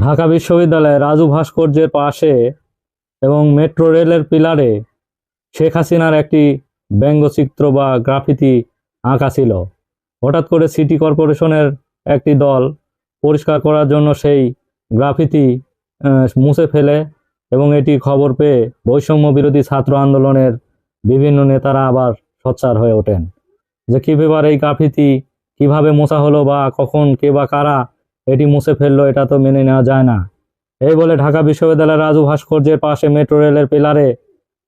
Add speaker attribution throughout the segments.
Speaker 1: ঢাকা বিশ্ববিদ্যালয়ে রাজু ভাস্কর্যের পাশে এবং মেট্রো রেলের পিলারে শেখ হাসিনার একটি ব্যঙ্গচিত্র বা গ্রাফিতি আঁকা ছিল। হঠাৎ করে সিটি কর্পোরেশনের একটি দল পরিষ্কার করার জন্য সেই গ্রাফিতি মুছে ফেলে এবং এটি খবর পেয়ে বৈষম্য বিরোধী ছাত্র আন্দোলনের বিভিন্ন নেতারা আবার সোচ্চার হয়ে ওঠেন যে কী ব্যাপার এই গ্রাফিতি কীভাবে মোছা হলো বা কখন কে বা কারা এটি মুছে ফেলল, এটা তো মেনে নেওয়া যায় না। এই বলে ঢাকা বিশ্ববিদ্যালয়ের রাজু ভাস্কর্যের পাশে মেট্রো রেলের পিলারে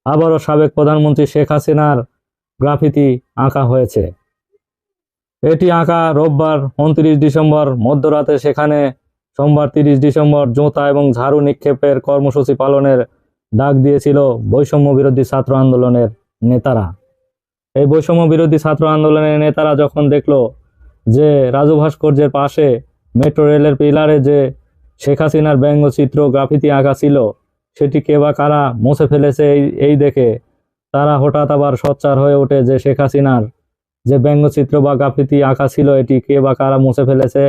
Speaker 1: আবারও সাবেক প্রধানমন্ত্রী শেখ হাসিনার গ্রাফিতি আঁকা হয়েছে। এটি আঁকা রোববার উনত্রিশ ডিসেম্বর, মধ্যরাতে সেখানে সোমবার তিরিশ ডিসেম্বর জোতা এবং ঝাড়ু নিক্ষেপের কর্মসূচি পালনের ডাক দিয়েছিল বৈষম্য বিরোধী ছাত্র আন্দোলনের নেতারা। এই বৈষম্য বিরোধী ছাত্র আন্দোলনের নেতারা যখন দেখল যে রাজু ভাস্কর্যের পাশে মেট্রো রেলের পিলারে যে শেখ হাসিনার ব্যঙ্গচিত্র গ্রাফিতি আঁকা ছিল, সেটি কে বা কারা মুছে ফেলেছে এই এই দেখে তারা হঠাৎ আবার সোচ্চার হয়ে ওঠে যে শেখ হাসিনার যে ব্যঙ্গচিত্র বা গ্রাফিতি আঁকা ছিল, এটি কে বা কারা মুছে ফেলেছে।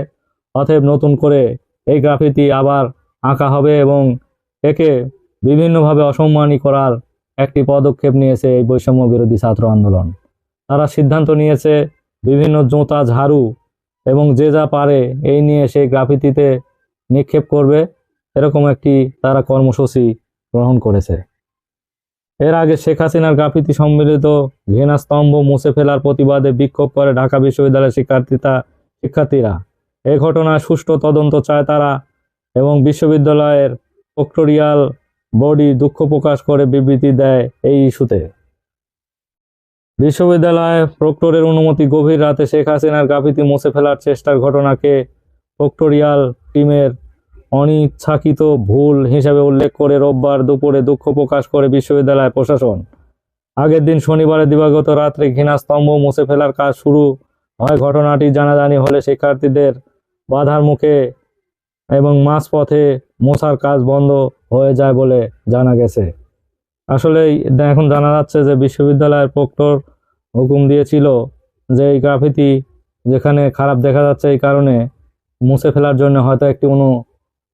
Speaker 1: অতএব নতুন করে এই গ্রাফিতি আবার আঁকা হবে এবং একে বিভিন্নভাবে অসম্মানী করার একটি পদক্ষেপ নিয়েছে এই বৈষম্য বিরোধী ছাত্র আন্দোলন। তারা সিদ্ধান্ত নিয়েছে বিভিন্ন জোতা, ঝাড়ু এবং যে যা পারে এই নিয়ে সেই গ্রাফিতিতে নিক্ষেপ করবে, এরকম একটি তারা কর্মসূচি গ্রহণ করেছে। এর আগে শেখ হাসিনার গ্রাফিতি সম্মিলিত ঘৃণাস্তম্ভ মুছে ফেলার প্রতিবাদে বিক্ষোভ করে ঢাকা বিশ্ববিদ্যালয়ের শিক্ষার্থীরা শিক্ষার্থীরা। এই ঘটনায় সুষ্ঠু তদন্ত চায় তারা এবং বিশ্ববিদ্যালয়ের প্রক্টোরিয়াল বডি দুঃখ প্রকাশ করে বিবৃতি দেয় এই ইস্যুতে। বিশ্ববিদ্যালয় প্রক্টরের অনুমতি গভীর রাতে শেখ হাসিনার গাফিতি মুছে ফেলার চেষ্টার ঘটনাকে প্রক্টোরিয়াল টিমের অনিচ্ছাকৃত ভুল হিসেবে উল্লেখ করে রোববার দুপুরে দুঃখ প্রকাশ করে বিশ্ববিদ্যালয় প্রশাসন। আগের দিন শনিবারে দিবাগত রাত্রে ঘৃণাস্তম্ভ মুছে ফেলার কাজ শুরু হয়। ঘটনাটি জানাজানি হলে শিক্ষার্থীদের বাধার মুখে এবং মাঝপথে মোছার কাজ বন্ধ হয়ে যায় বলে জানা গেছে। আসলে এখন জানা যাচ্ছে যে বিশ্ববিদ্যালয়ের প্রক্টর হুকুম দিয়েছিল যে এই গ্রাফিতি যেখানে খারাপ দেখা যাচ্ছে এই কারণে মুছে ফেলার জন্য হয়তো একটি অনু,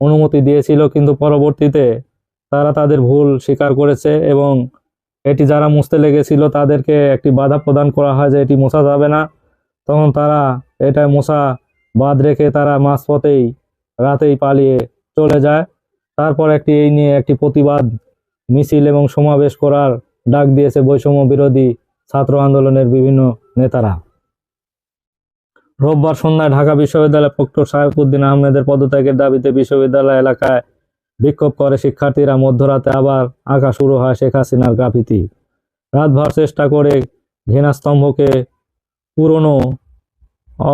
Speaker 1: অনুমতি দিয়েছিল, কিন্তু পরবর্তীতে তারা তাদের ভুল স্বীকার করেছে এবং এটি যারা মুছতে লেগেছিল তাদেরকে একটি বাধা প্রদান করা হয় যে এটি মোছা যাবে না। তখন তারা এটা মোছা বাদ রেখে তারা মাঝপথেই রাতেই পালিয়ে চলে যায়। তারপর একটি এই নিয়ে একটি প্রতিবাদ মিছিল এবং সমাবেশ করার ডাক দিয়েছে বৈষম্য বিরোধী ছাত্র আন্দোলনের বিভিন্ন নেতারা। রোববার সন্ধ্যায় ঢাকা বিশ্ববিদ্যালয় প্রক্টর সাহেবউদ্দিন আহমেদের পদত্যাগের দাবিতে বিশ্ববিদ্যালয় এলাকায় বিক্ষোভ করে শিক্ষার্থীরা। মধ্যরাতে আবার আঁকা শুরু হয় শেখ হাসিনার গ্রাফিতি রাতভর চেষ্টা করে ঘৃণাস্তম্ভকে পুরনো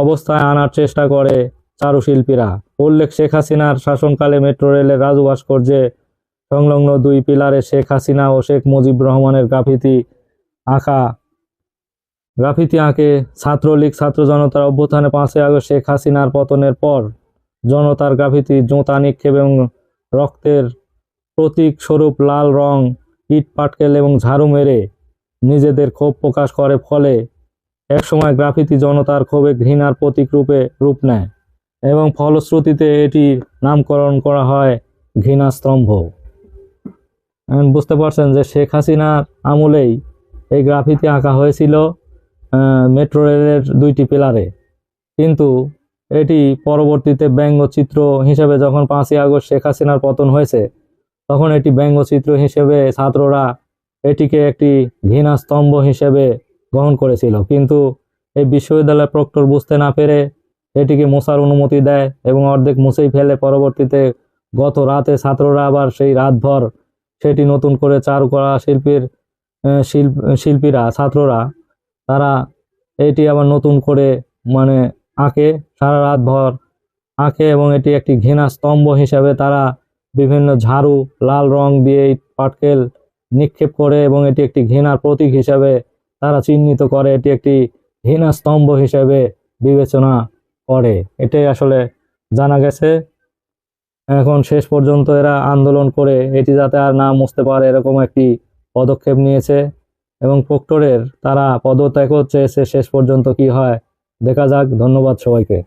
Speaker 1: অবস্থায় আনার চেষ্টা করে চারুশিল্পীরা। উল্লেখ, শেখ হাসিনার শাসনকালে মেট্রো রেলের রাজু ভাস্কর্যে সংলগ্ন দুই পিলারে শেখ হাসিনা ও শেখ মুজিব রহমানের গ্রাফিতি আঁকা। গ্রাফিতি আঁকে ছাত্রলীগ ছাত্র জনতার অভ্যুত্থানে পাঁচই আগস্ট শেখ হাসিনার পতনের পর। জনতার গ্রাফিতি জোঁতা নিক্ষেপ এবং রক্তের প্রতীক স্বরূপ লাল রং, ইট, পাটকেল এবং ঝাড়ু মেরে নিজেদের ক্ষোভ প্রকাশ করে ফলে একসময় গ্রাফিতি জনতার ক্ষোভে ঘৃণার প্রতীক রূপে রূপ নেয় এবং ফলশ্রুতিতে এটি নামকরণ করা হয় ঘৃণাস্তম্ভ। বুঝতে পারছেন যে শেখ হাসিনার আমলেই এই গ্রাফিতি আঁকা হয়েছিল মেট্রো রেলের দুইটি পিলারে। কিন্তু এটি পরবর্তীতে ব্যঙ্গচিত্র হিসেবে যখন পাঁচই আগস্ট শেখ হাসিনার পতন হয়েছে, তখন এটি ব্যঙ্গচিত্র হিসেবে ছাত্ররা এটিকে একটি ঘৃণা স্তম্ভ হিসেবে গ্রহণ করেছিল। কিন্তু এই বিশ্ববিদ্যালয়ের প্রক্টর বুঝতে না পেরে এটিকে মোছার অনুমতি দেয় এবং অর্ধেক মুছেই ফেলে। পরবর্তীতে গত রাতে ছাত্ররা আবার সেই রাতভর সেটি নতুন করে চারু করা শিল্পীর শিল্প, শিল্পীরা, ছাত্ররা, তারা এটি আবার নতুন করে মানে আঁকে সারা রাত ভর আঁকে এবং এটি একটি ঘৃণা স্তম্ভ হিসাবে তারা বিভিন্ন ঝাড়ু, লাল রং দিয়ে পাটকেল নিক্ষেপ করে এবং এটি একটি ঘৃণার প্রতীক হিসাবে তারা চিহ্নিত করে। এটি একটি ঘৃণা স্তম্ভ হিসাবে বিবেচনা করে। এটাই আসলে জানা গেছে। এখন শেষ পর্যন্ত এরা আন্দোলন করে এটি যাতে আর না মুছতে পারে এরকম একটি পদক্ষেপ নিয়েছে। এবং প্রক্টরের তারা পদত্যাগ পদত্যাগও চেয়েছে শেষ পর্যন্ত কি হয়। দেখা যাক, ধন্যবাদ সবাইকে।